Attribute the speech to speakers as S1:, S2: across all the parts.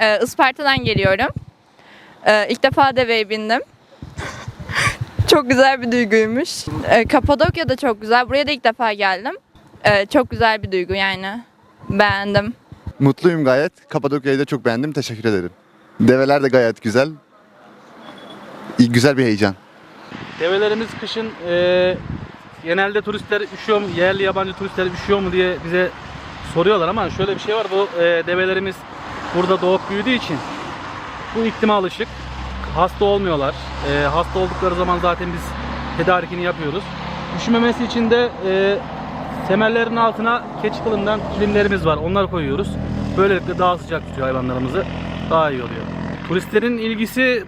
S1: Ee, Isparta'dan geliyorum. Ee, ilk defa deveye bindim. çok güzel bir duyguymuş. Ee, Kapadokya da çok güzel. Buraya da ilk defa geldim. Ee, çok güzel bir duygu yani. Beğendim.
S2: Mutluyum gayet. Kapadokya'yı da çok beğendim. Teşekkür ederim. Develer de gayet güzel. İyi, güzel bir heyecan.
S3: Develerimiz kışın e, genelde turistler üşüyor mu, yerli yabancı turistler üşüyor mu diye bize soruyorlar ama şöyle bir şey var bu e, develerimiz burada doğup büyüdüğü için bu iklime alışık. Hasta olmuyorlar. E, hasta oldukları zaman zaten biz tedarikini yapıyoruz. Üşümemesi için de e, semerlerin altına keçi kılından kilimlerimiz var. Onları koyuyoruz. Böylelikle daha sıcak tutuyor hayvanlarımızı. Daha iyi oluyor. Turistlerin ilgisi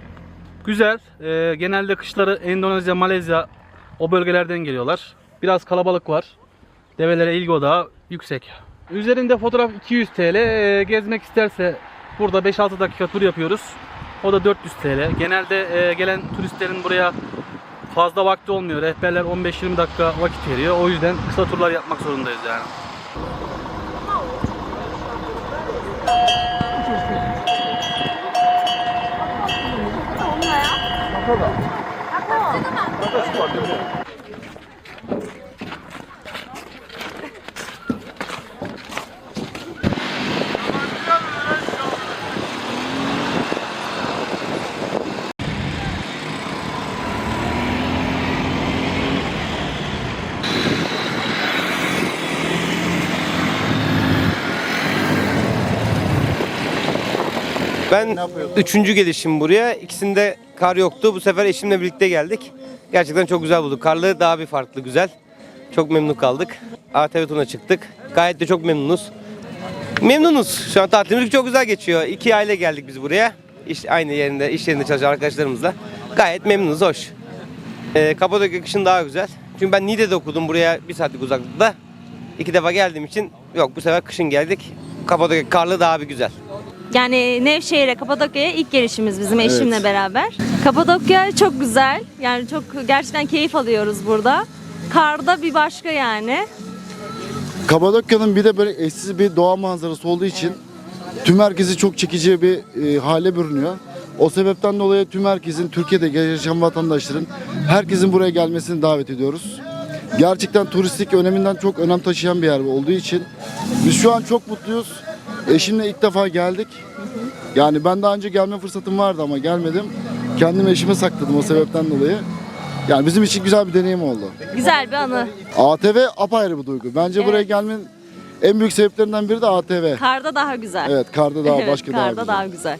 S3: Güzel. Ee, genelde kışları Endonezya, Malezya o bölgelerden geliyorlar. Biraz kalabalık var. Develere ilgi odağı yüksek. Üzerinde fotoğraf 200 TL. Ee, gezmek isterse burada 5-6 dakika tur yapıyoruz. O da 400 TL. Genelde e, gelen turistlerin buraya fazla vakti olmuyor. Rehberler 15-20 dakika vakit veriyor. O yüzden kısa turlar yapmak zorundayız yani.
S4: Ben üçüncü gelişim buraya. İkisinde kar yoktu. Bu sefer eşimle birlikte geldik. Gerçekten çok güzel bulduk. Karlı daha bir farklı güzel. Çok memnun kaldık. ATV turuna çıktık. Gayet de çok memnunuz. Memnunuz. Şu an tatilimiz çok güzel geçiyor. İki aile geldik biz buraya. İş, aynı yerinde, iş yerinde çalışan arkadaşlarımızla. Gayet memnunuz, hoş. Ee, Kapadokya kışın daha güzel. Çünkü ben Niğde'de okudum buraya bir saatlik uzaklıkta. İki defa geldiğim için yok bu sefer kışın geldik. Kapadokya karlı daha bir güzel.
S5: Yani Nevşehir'e, Kapadokya'ya ilk gelişimiz bizim eşimle beraber. Kapadokya çok güzel. Yani çok gerçekten keyif alıyoruz burada. Karda bir başka yani.
S6: Kapadokya'nın bir de böyle eşsiz bir doğa manzarası olduğu için tüm herkesi çok çekici bir e, hale bürünüyor. O sebepten dolayı tüm herkesin Türkiye'de yaşayan vatandaşların herkesin buraya gelmesini davet ediyoruz. Gerçekten turistik öneminden çok önem taşıyan bir yer olduğu için biz şu an çok mutluyuz. Eşimle ilk defa geldik. Yani ben daha önce gelme fırsatım vardı ama gelmedim. Kendimi eşime sakladım o sebepten dolayı. Yani bizim için güzel bir deneyim oldu.
S5: Güzel bir anı.
S6: ATV apayrı bir duygu. Bence
S5: Evet.
S6: buraya gelmenin en büyük sebeplerinden biri de ATV.
S5: Karda daha güzel.
S6: Evet, karda daha
S5: Evet,
S6: başka daha
S5: karda
S6: güzel.
S5: daha güzel.